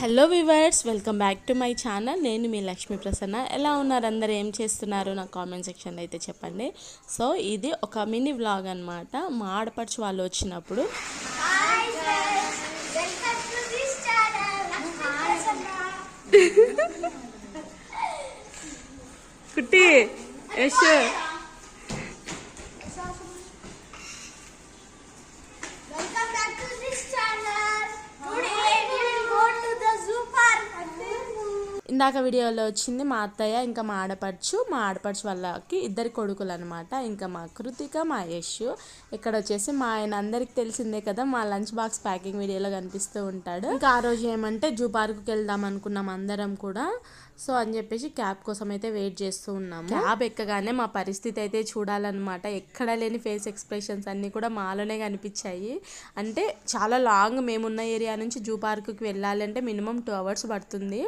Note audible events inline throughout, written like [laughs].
Hello viewers welcome back to my channel నేను మీ లక్ష్మీ ప్రసన్న. ఎలా ఉన్నారు అందరు? ఏం చేస్తున్నారు? నా కామెంట్ సెక్షన్లో అయితే చెప్పండి. సో ఇది ఒక మినీ వ్లాగ్ అనమాట మా ఆడపడుచు వాళ్ళు వచ్చినప్పుడు. [laughs] కుట్టి యశ్. ఇందాక వీడియోలో వచ్చింది మా అత్తయ్య ఇంకా మా ఆడపడుచు మా ఆడపడుచు వాళ్ళకి ఇద్దరు కొడుకులు అనమాట ఇంకా మా కృతిక మా యశ్. ఇక్కడ వచ్చేసి మా ఆయన అందరికి తెలిసిందే కదా మా లంచ్ బాక్స్ ప్యాకింగ్ వీడియోలో కనిపిస్తూ ఉంటాడు. ఇంకా ఆ రోజు ఏమంటే జూ పార్క్కి వెళ్దాం అనుకున్నాం అందరం కూడా. సో అని చెప్పేసి క్యాబ్ కోసం అయితే వెయిట్ చేస్తూ ఉన్నాము. క్యాబ్ ఎక్కగానే మా పరిస్థితి అయితే చూడాలన్నమాట. ఎక్కడ లేని ఫేస్ ఎక్స్ప్రెషన్స్ అన్నీ కూడా మాలోనే కనిపించాయి. అంటే చాలా లాంగ్ మేమున్న ఏరియా నుంచి జూ పార్క్కి వెళ్ళాలంటే మినిమం టూ అవర్స్ పడుతుంది.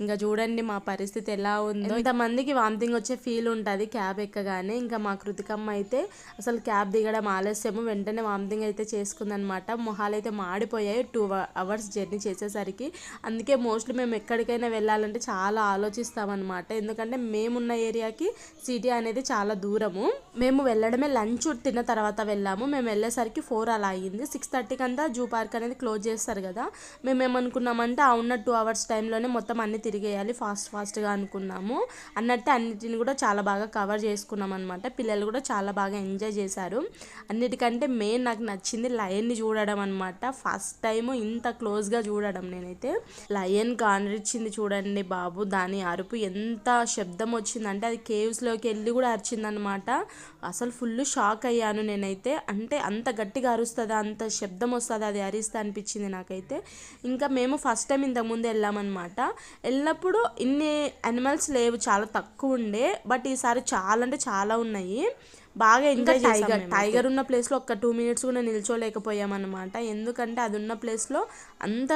ఇంకా చూడండి మా పరిస్థితి ఎలా ఉందో. ఇంతమందికి వామిటింగ్ వచ్చే ఫీల్ ఉంటుంది. క్యాబ్ ఎక్కగానే ఇంకా మా కృతికమ్మ అయితే అసలు క్యాబ్ దిగడం ఆలస్యము. వెంటనే వామిటింగ్ అయితే చేసుకుందనమాట. మొహాలు అయితే మాడిపోయాయి టూ అవర్స్ జర్నీ చేసేసరికి. అందుకే మోస్ట్లీ మేము ఎక్కడికైనా వెళ్ళాలంటే చాలా ఆలోచిస్తామన్నమాట ఎందుకంటే మేమున్న ఏరియాకి సిటీ అనేది చాలా దూరము. మేము వెళ్ళడమే లంచ్ తిన్న తర్వాత వెళ్ళాము. మేము వెళ్ళేసరికి ఫోర్ అలా అయ్యింది సిక్స్ థర్టీకి అంతా జూ పార్క్ అనేది క్లోజ్ చేస్తారు కదా. మేము ఏమనుకున్నామంటే ఆ ఉన్న టూ అవర్స్ టైంలోనే మొత్తం అన్ని తిరిగేయాలి. ఫాస్ట్ ఫాస్ట్గా అనుకున్నాము. అన్నట్టు అన్నిటిని కూడా చాలా బాగా కవర్ చేసుకున్నాం అనమాట పిల్లలు కూడా చాలా బాగా ఎంజాయ్ చేశారు. అన్నిటికంటే మెయిన్ నాకు నచ్చింది లయన్ని చూడడం అనమాట ఫస్ట్ టైం ఇంత క్లోజ్గా చూడడం నేనైతే. లయన్ కానరిచ్చింది చూడండి బాబు దాని అరుపు ఎంత శబ్దం వచ్చిందంటే అది కేవ్స్లోకి వెళ్ళి కూడా అరిచిందనమాట అసలు ఫుల్ షాక్ అయ్యాను నేనైతే. అంటే అంత గట్టిగా అరుస్తుందా అంత శబ్దం వస్తుంది అది అరిస్తే అనిపించింది నాకైతే. ఇంకా మేము ఫస్ట్ టైం ఇంతకుముందు వెళ్ళామన్నమాట. వెళ్ళినప్పుడు ఇన్ని అనిమల్స్ లేవు చాలా తక్కువ ఉండే బట్ ఈసారి చాలా అంటే చాలా ఉన్నాయి. బాగా ఎంజాయ్ టైగర్ టైగర్ ఉన్న ప్లేస్లో ఒక టూ మినిట్స్ కూడా నిల్చోలేకపోయామన్నమాట. ఎందుకంటే అది ఉన్న ప్లేస్లో అంత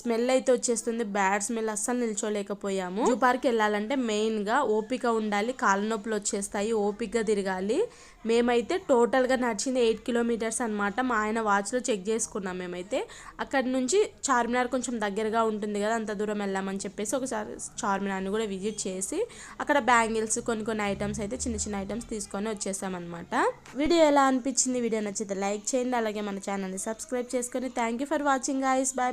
స్మెల్ అయితే వచ్చేస్తుంది. బ్యాడ్ స్మెల్ అస్సలు నిల్చోలేకపోయాము. జూ పార్క్ వెళ్ళాలంటే మెయిన్గా ఓపిక ఉండాలి. కాళ్ళ నొప్పులు వచ్చేస్తాయి. ఓపికగా తిరగాలి. మేమైతే టోటల్గా నడిచింది ఎయిట్ కిలోమీటర్స్ అనమాట మా ఆయన వాచ్లో చెక్ చేసుకున్నాం మేమైతే. అక్కడి నుంచి చార్మినార్ కొంచెం దగ్గరగా ఉంటుంది కదా అంత దూరం వెళ్ళామని చెప్పేసి ఒకసారి చార్మినార్ని కూడా విజిట్ చేసి అక్కడ బ్యాంగిల్స్ కొన్ని కొన్ని ఐటమ్స్ అయితే చిన్న చిన్న ఐటమ్స్ తీసుకొని వచ్చేసామన్నమాట. వీడియో ఎలా అనిపించింది? వీడియో నచ్చితే లైక్ చేయండి. అలాగే మన ఛానల్ని సబ్స్క్రైబ్ చేసుకొని thank you for watching guys bye.